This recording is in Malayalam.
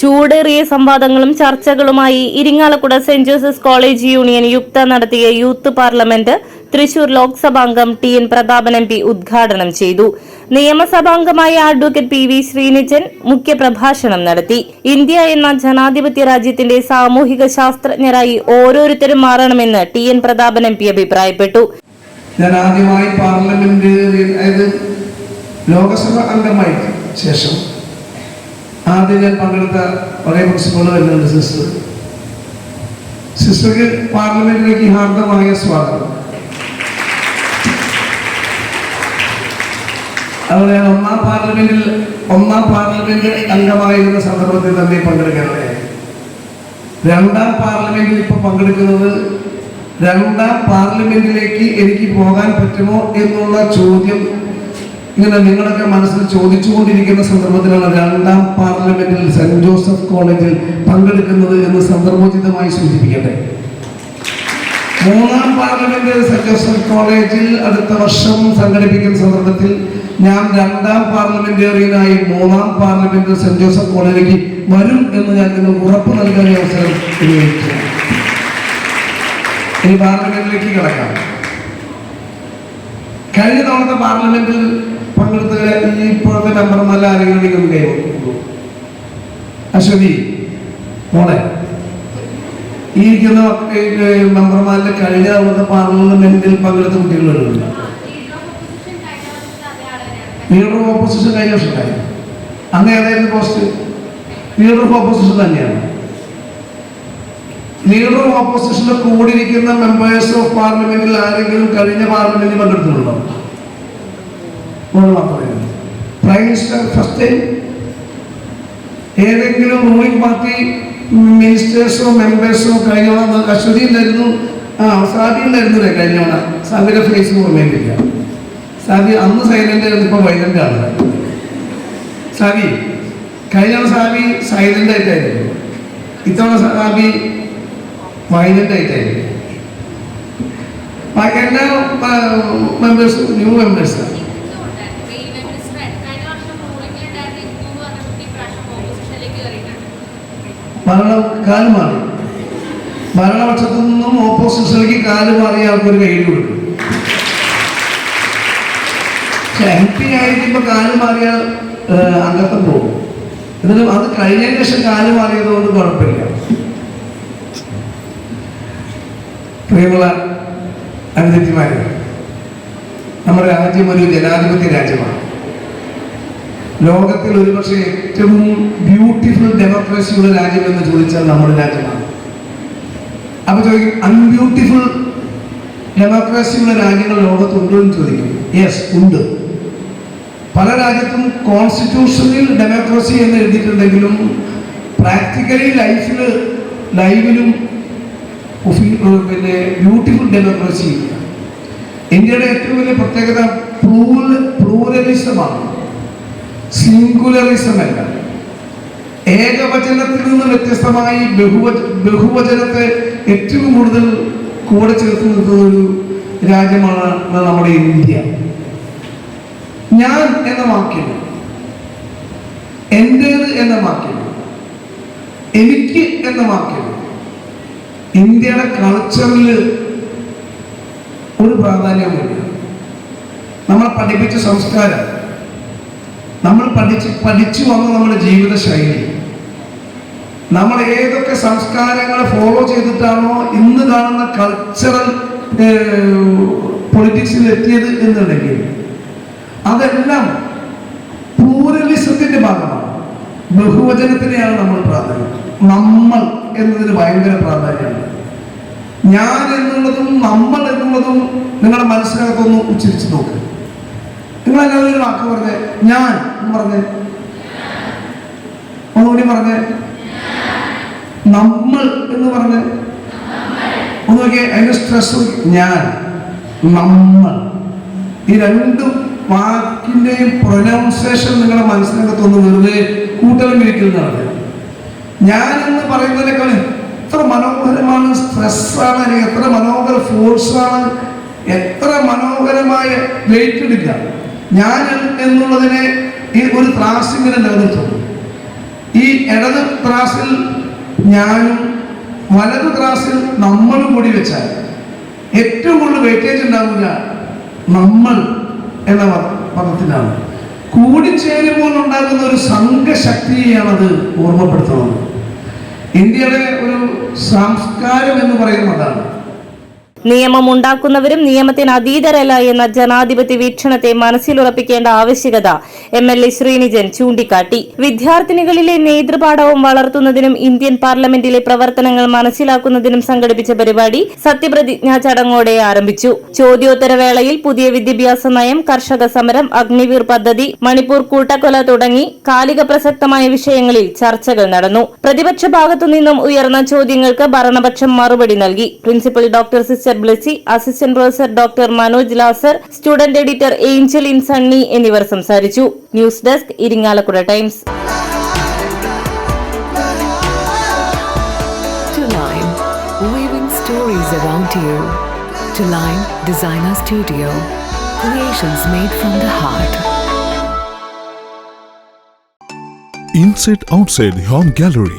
ചൂടേറിയ സംവാദങ്ങളും ചർച്ചകളുമായി Irinjalakuda saint Joseph's college union യുക്ത നടത്തിയ youth parliament Thrissur ലോക്സഭാംഗം T N Prathapan M P ഉദ്ഘാടനം ചെയ്തു. നിയമസഭാംഗമായ അഡ്വക്കേറ്റ് പി വി ശ്രീനിജൻ മുഖ്യപ്രഭാഷണം നടത്തി. ഇന്ത്യ എന്ന ജനാധിപത്യ രാജ്യത്തിന്റെ സാമൂഹിക ശാസ്ത്രജ്ഞരായി ഓരോരുത്തരും മാറണമെന്ന് T N Prathapan M P അഭിപ്രായപ്പെട്ടു. ഞാൻ ലോകസഭ അംഗമായി ശേഷം ആദ്യം ഞാൻ പങ്കെടുത്ത ഒരേ പ്രിൻസിപ്പൾ വരുന്നുണ്ട് സിസ്റ്റർ സിസ്റ്റർക്ക് പാർലമെന്റിലേക്ക് ഹാർദമായ സ്വാഗതം. അതുപോലെ ഒന്നാം പാർലമെന്റിൽ ഒന്നാം പാർലമെന്റ് അംഗമായിരുന്ന സന്ദർഭത്തിൽ തന്നെ പങ്കെടുക്കാനിടയായി രണ്ടാം പാർലമെന്റിൽ ഇപ്പൊ പങ്കെടുക്കുന്നത് രണ്ടാം പാർലമെന്റിലേക്ക് എനിക്ക് പോകാൻ പറ്റുമോ എന്നുള്ള ചോദ്യം ഇങ്ങനെ നിങ്ങളൊക്കെ മനസ്സിൽ ചോദിച്ചുകൊണ്ടിരിക്കുന്ന സന്ദർഭത്തിലാണ് രണ്ടാം പാർലമെന്റിൽ സെന്റ് ജോസഫ് കോളേജിൽ പങ്കെടുക്കുന്നത് എന്ന് സന്ദർഭോചിതമായി സൂചിപ്പിക്കട്ടെ. മൂന്നാം പാർലമെന്റ് സെന്റ് ജോസഫ് കോളേജിൽ അടുത്ത വർഷം സംഘടിപ്പിക്കുന്ന സന്ദർഭത്തിൽ ഞാൻ രണ്ടാം പാർലമെന്റേറിയനായി മൂന്നാം പാർലമെന്റ് സെന്റ് ജോസഫ് കോളേജിലേക്ക് വരും എന്ന് ഞാൻ നിങ്ങൾക്ക് ഉറപ്പ് നൽകാൻ അവസരം ഉപയോഗിച്ചു ഇനി പാർലമെന്റിലേക്ക് കിടക്കാം. കഴിഞ്ഞ തവണത്തെ പാർലമെന്റിൽ പങ്കെടുത്ത ഈ ഇപ്പോഴത്തെ നമ്പർ ആരെങ്കിലും നിങ്ങൾ കൈവന്നു അശ്വതി മോളെ. ഈ ഇരിക്കുന്ന മെമ്പർമാരിൽ കഴിഞ്ഞ തവണത്തെ പാർലമെന്റിൽ പങ്കെടുത്ത കുട്ടികളുണ്ട് ലീഡർ ഓഫ് ഓപ്പോസിഷൻ കഴിഞ്ഞ വർഷം അന്ന് ഏതായിരുന്നു പോസ്റ്റ് ലീഡർ ഓഫ് ഓപ്പോസിഷൻ തന്നെയാണ്. ലീഡർ ഓപ്പോസിഷനിൽ കൂടിയിരിക്കുന്ന മെമ്പേഴ്സ് ഓഫ് പാർലമെന്റിൽ ആരെങ്കിലും കഴിഞ്ഞ പാർലമെന്റിൽ പങ്കെടുത്തിട്ടുണ്ടോ? പ്രൈം മിനിസ്റ്റർ ഏതെങ്കിലും റൂളിംഗ് പാർട്ടി മിനിസ്റ്റേഴ്സോ മെമ്പേഴ്സോ കഴിഞ്ഞ തവണ അശ്വതി ആ സാബി ഉണ്ടായിരുന്നില്ലേ? കഴിഞ്ഞ തവണ. ഫേസ് ഓർമ്മയിലില്ല സാബി അന്ന് സൈലന്റ് ആയിരുന്നു ഇപ്പൊ വൈലന്റ് ആണ്. സാബി കഴിഞ്ഞ സാബി സൈലന്റ് ആയിട്ടായിരുന്നു. ഇത്തവണ സാബി വൈലന്റ് ആയിട്ടായിരുന്നു ബാക്കി എല്ലാ മെമ്പേഴ്സും ന്യൂ മെമ്പേഴ്സാണ് ഭരണ കാൽ മാറി. ഭരണപക്ഷത്തു നിന്നും ഓപ്പോസിഷനിലേക്ക് കാൽ മാറി ആൾക്കൊരു കയ്യിൽ കൊടുക്കും. പക്ഷെ എം പി ആയിരിക്കുമ്പോൾ കാൽ മാറിയാൽ അംഗത്വം പോകും. എന്നിട്ട് അത് കഴിഞ്ഞതിന് ശേഷം കാൽ മാറിയതുകൊണ്ട് കുഴപ്പമില്ല. പ്രിയമുള്ള അനുസരിച്ചുമാരെ നമ്മുടെ രാജ്യം ഒരു ജനാധിപത്യ രാജ്യമാണ്. ലോകത്തിൽ ഒരുപക്ഷെ ഏറ്റവും ബ്യൂട്ടിഫുൾ ഡെമോക്രസിയുള്ള രാജ്യം എന്ന് ചോദിച്ചാൽ നമ്മുടെ രാജ്യമാണ്. അപ്പൊ ചോദിക്കും അൺബ്യൂട്ടിഫുൾ ഡെമോക്രസിയുള്ള രാജ്യങ്ങൾ ലോകത്തുണ്ടോ എന്ന് ചോദിക്കും. യെസ് ഉണ്ട്. പല രാജ്യത്തും കോൺസ്റ്റിറ്റ്യൂഷനിൽ ഡെമോക്രസി എന്ന് എഴുതിയിട്ടുണ്ടെങ്കിലും പ്രാക്ടിക്കലി ലൈഫിൽ ലൈവിലും പിന്നെ ബ്യൂട്ടിഫുൾ ഡെമോക്രസി ഇന്ത്യയുടെ ഏറ്റവും വലിയ പ്രത്യേകത സിംഗുലറിസം അല്ല. ഏകവചനത്തിൽ നിന്ന് വ്യത്യസ്തമായി ബഹുവച ബഹുവചനത്തെ ഏറ്റവും കൂടുതൽ കൂടെ ചേർത്ത് നിർത്തുന്ന ഒരു രാജ്യമാണ് നമ്മുടെ ഇന്ത്യ. ഞാൻ എന്ന വാക്യം എന്റേത് എന്ന വാക്യം എനിക്ക് എന്ന വാക്യം ഇന്ത്യയുടെ കൾച്ചറിൽ ഒരു പ്രാധാന്യമില്ല നമ്മൾ പഠിപ്പിച്ച സംസ്കാരം നമ്മൾ പഠിച്ച് പഠിച്ചു വന്ന നമ്മുടെ ജീവിത ശൈലി നമ്മൾ ഏതൊക്കെ സംസ്കാരങ്ങളെ ഫോളോ ചെയ്തിട്ടാണോ ഇന്ന് കാണുന്ന കൾച്ചറൽ പൊളിറ്റിക്സിൽ എത്തിയത് എന്നുണ്ടെങ്കിൽ അതെല്ലാം പ്ലൂറലിസത്തിന്റെ ഭാഗമാണ്. ബഹുവചനത്തിനെയാണ് നമ്മൾ പ്രാധാന്യം. നമ്മൾ എന്നതിന് ഭയങ്കര പ്രാധാന്യമാണ്. ഞാൻ എന്നുള്ളതും നമ്മൾ എന്നുള്ളതും നിങ്ങളുടെ മനസ്സിനകത്തൊന്ന് ഉച്ചരിച്ച് നോക്ക്. നിങ്ങൾ എല്ലാവരും ഒരു വാക്ക് പറഞ്ഞേ? ഞാൻ എന്ന് പറഞ്ഞേ? ഒന്നുകൂടി പറഞ്ഞേ? നമ്മൾ എന്ന് പറഞ്ഞേ? ഒന്ന് നോക്കിയേ അതിന്റെ സ്ട്രെസ് ഞാൻ നമ്മൾ. ഈ രണ്ട് വാക്കിന്റെയും പ്രൊനൗൺസേഷൻ നിങ്ങളുടെ മനസ്സിനകത്തൊന്ന് വെറുതെ കൂട്ടലും ഇരിക്കുന്നതാണ് ഞാൻ എന്ന് പറയുന്നതിനേക്കാൾ എത്ര മനോഹരമാണ് സ്ട്രെസ്സാണ് അല്ലെങ്കിൽ എത്ര മനോഹര ഫോഴ്സാണ് എത്ര മനോഹരമായ വെയിറ്റ് എടുക്കുക. ഞാൻ എന്നുള്ളതിനെ ഈ ഒരു ത്രാസിങ്ങനെ നിലനിർത്തുന്നു ഈ ഇടത് ത്രാസിൽ ഞാനും വലത് ത്രാസിൽ നമ്മളും കൂടി വെച്ചാൽ ഏറ്റവും കൂടുതൽ വെയിറ്റേജ് ഉണ്ടാവില്ല നമ്മൾ. എന്ന പദത്തിലാണ്. കൂടിച്ചേരുമ്പോൾ ഉണ്ടാകുന്ന ഒരു സംഘശക്തിയെയാണത് ഓർമ്മപ്പെടുത്തുന്നത്. ഇന്ത്യയുടെ ഒരു സംസ്കാരം എന്ന് പറയുന്നതാണ് നിയമം ഉണ്ടാക്കുന്നവരും നിയമത്തിന് അതീതരല്ല എന്ന ജനാധിപത്യ വീക്ഷണത്തെ മനസ്സിലുറപ്പിക്കേണ്ട ആവശ്യകത എം എൽ എ ശ്രീനിജൻ ചൂണ്ടിക്കാട്ടി. വിദ്യാർത്ഥിനികളിലെ നേതൃപാഠവും വളർത്തുന്നതിനും ഇന്ത്യൻ പാർലമെന്റിലെ പ്രവർത്തനങ്ങൾ മനസ്സിലാക്കുന്നതിനും സംഘടിപ്പിച്ച പരിപാടി സത്യപ്രതിജ്ഞാ ചടങ്ങോടെ ആരംഭിച്ചു. ചോദ്യോത്തരവേളയിൽ പുതിയ വിദ്യാഭ്യാസ നയം കർഷക സമരം അഗ്നിവീർ പദ്ധതി മണിപ്പൂർ കൂട്ടക്കൊല തുടങ്ങി കാലിക പ്രസക്തമായ വിഷയങ്ങളിൽ ചർച്ചകൾ നടന്നു. പ്രതിപക്ഷ ഭാഗത്തുനിന്നും ഉയർന്ന ചോദ്യങ്ങൾക്ക് ഭരണപക്ഷം മറുപടി നൽകി. Principal doctor sister Blessy assistant professor doctor Manoj Lazar student editor Angeline Sunny എന്നിവർ സംസാരിച്ചു news desk Irinjalakuda times To Line, weaving stories around you. To Line Designer Studio, creations made from the heart. Inside outside home gallery